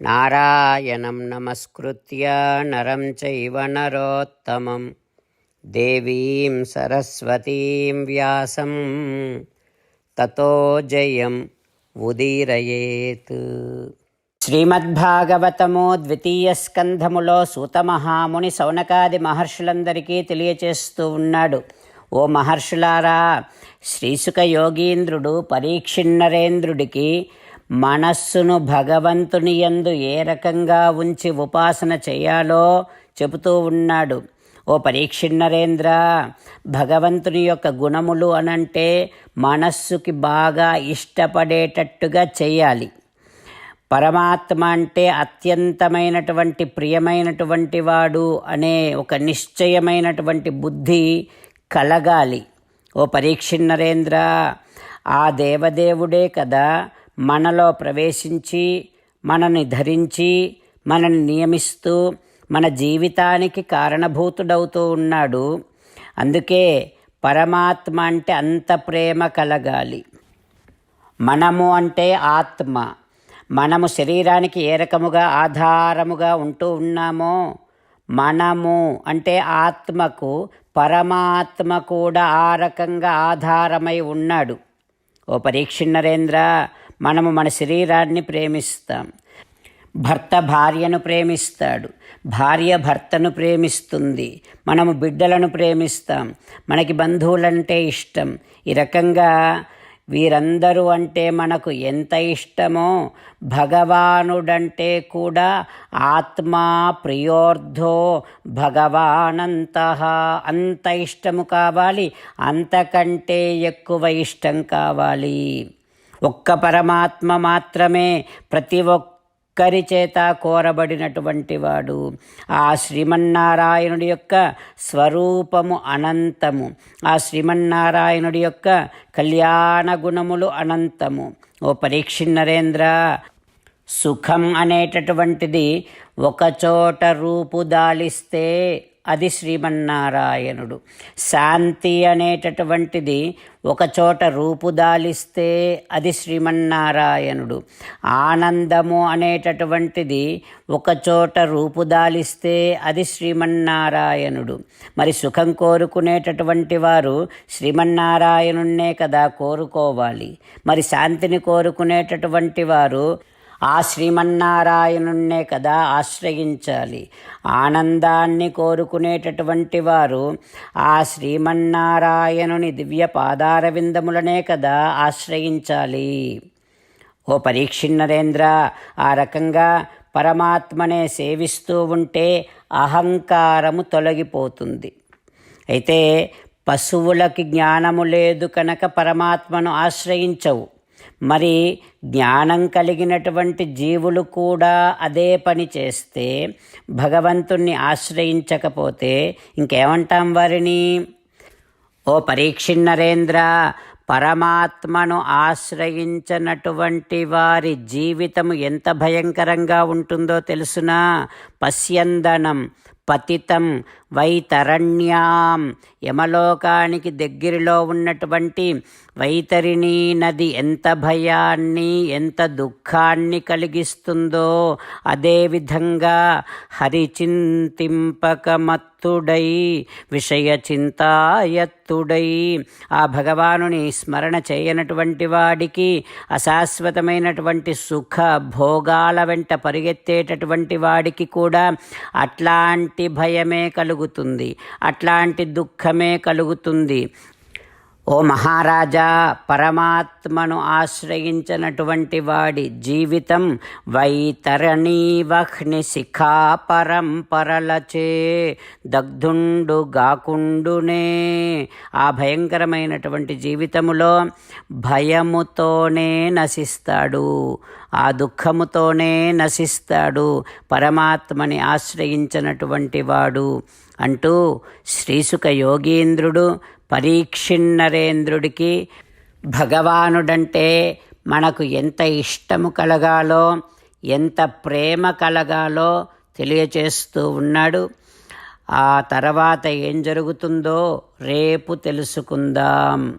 నారాయణం నమస్కృత్య నరం చైవ నరోత్తమం దేవీం సరస్వతీం వ్యాసం తతో జయం ఉదీరయేత్ శ్రీమద్భాగవతము ద్వితీయ స్కంధములో సూతమహాముని సౌనకాది మహర్షులందరికీ తెలియచేస్తూ ఉన్నాడు। ఓ మహర్షులారా శ్రీసుక యోగీంద్రుడు పరీక్షిన్నరేంద్రుడికి మనస్సును భగవంతుని యందు ఏ రకంగా ఉంచి ఉపాసన చేయాలో చెబుతూ ఉన్నాడు. ఓ పరీక్షిన్నరేంద్ర భగవంతుని యొక్క గుణములు అనంటే మనస్సుకి బాగా ఇష్టపడేటట్టుగా చేయాలి. పరమాత్మ అంటే అత్యంతమైనటువంటి ప్రియమైనటువంటి వాడు అనే ఒక నిశ్చయమైనటువంటి బుద్ధి కలగాలి. ఓ పరీక్షిన్నరేంద్ర ఆ దేవదేవుడే కదా మనలో ప్రవేశించి మనని ధరించి మనని నియమిస్తూ మన జీవితానికి కారణభూతుడవుతూ ఉన్నాడు. అందుకే పరమాత్మ అంటే అంత ప్రేమ కలగాలి. మనము అంటే ఆత్మ. మనము శరీరానికి ఏ రకముగా ఆధారముగా ఉంటూ ఉన్నామో మనము అంటే ఆత్మకు పరమాత్మ కూడా ఆ రకంగా ఆధారమై ఉన్నాడు. ఓ పరీక్ష మనము మన శరీరాన్ని ప్రేమిస్తాం. భర్త భార్యను ప్రేమిస్తాడు. భార్య భర్తను ప్రేమిస్తుంది. మనము బిడ్డలను ప్రేమిస్తాం. మనకి బంధువులంటే ఇష్టం. ఈ రకంగా వీరందరూ అంటే మనకు ఎంత ఇష్టమో భగవానుడంటే కూడా ఆత్మా ప్రియోర్ధో భగవానంత. అంత ఇష్టము కావాలి. అంతకంటే ఎక్కువ ఇష్టం కావాలి. ఒక్క పరమాత్మ మాత్రమే ప్రతి ఒక్కరి చేత కోరబడినటువంటి వాడు ఆ శ్రీమన్నారాయణుడి యొక్క స్వరూపము అనంతము. ఆ శ్రీమన్నారాయణుడి యొక్క కళ్యాణ గుణములు అనంతము. ఓ పరీక్ష నరేంద్ర సుఖం అనేటటువంటిది ఒకచోట రూపుదాలిస్తే అది శ్రీమన్నారాయణుడు. శాంతి అనేటటువంటిది ఒకచోట రూపుదాలిస్తే అది శ్రీమన్నారాయణుడు. ఆనందము అనేటటువంటిది ఒకచోట రూపుదాలిస్తే అది శ్రీమన్నారాయణుడు. మరి సుఖం కోరుకునేటటువంటి వారు శ్రీమన్నారాయణున్నే కదా కోరుకోవాలి. మరి శాంతిని కోరుకునేటటువంటి వారు ఆ శ్రీమన్నారాయణున్నే కదా ఆశ్రయించాలి. ఆనందాన్ని కోరుకునేటటువంటి వారు ఆ శ్రీమన్నారాయణుని దివ్య పాదారవిందములనే కదా ఆశ్రయించాలి. ఓ పరీక్షిన్నరేంద్ర ఆ రకంగా పరమాత్మనే సేవిస్తూ ఉంటే అహంకారము తొలగిపోతుంది. అయితే పశువులకి జ్ఞానము లేదు కనుక పరమాత్మను ఆశ్రయించవు. మరి జ్ఞానం కలిగినటువంటి జీవులు కూడా అదే పని చేస్తే భగవంతుణ్ణి ఆశ్రయించకపోతే ఇంకేమంటాం వారిని? ఓ పరీక్షిన్నరేంద్ర పరమాత్మను ఆశ్రయించనటువంటి వారి జీవితం ఎంత భయంకరంగా ఉంటుందో తెలుసునా? పశ్యందనం పతితం వైతరణ్యాం యమలోకానికి దగ్గరలో ఉన్నటువంటి వైతరిణీ నది ఎంత భయాన్ని ఎంత దుఃఖాన్ని కలిగిస్తుందో అదేవిధంగా హరిచింతింపకమత్తుడై విషయ చింతాయత్తుడై ఆ భగవానుని స్మరణ చేయనటువంటి వాడికి అశాశ్వతమైనటువంటి సుఖ భోగాల వెంట పరిగెత్తేటటువంటి వాడికి కూడా అట్లాంటి భయమే కలుగుతుంది అట్లాంటి దుఃఖమే కలుగుతుంది. ఓ మహారాజా పరమాత్మను ఆశ్రయించినటువంటి వాడి జీవితం వైతరణీ వహ్ని శిఖా పరంపరలచే దగ్ధుండు గాకుండునే. ఆ భయంకరమైనటువంటి జీవితములో భయముతోనే నశిస్తాడు. ఆ దుఃఖముతోనే నశిస్తాడు. పరమాత్మని ఆశ్రయించినటువంటి వాడు అంటూ శ్రీసుక యోగీంద్రుడు పరీక్షిన్నరేంద్రుడికి భగవానుడంటే మనకు ఎంత ఇష్టము కలగాలో ఎంత ప్రేమ కలగాలో తెలియచేస్తూ ఉన్నాడు. ఆ తర్వాత ఏం జరుగుతుందో రేపు తెలుసుకుందాం.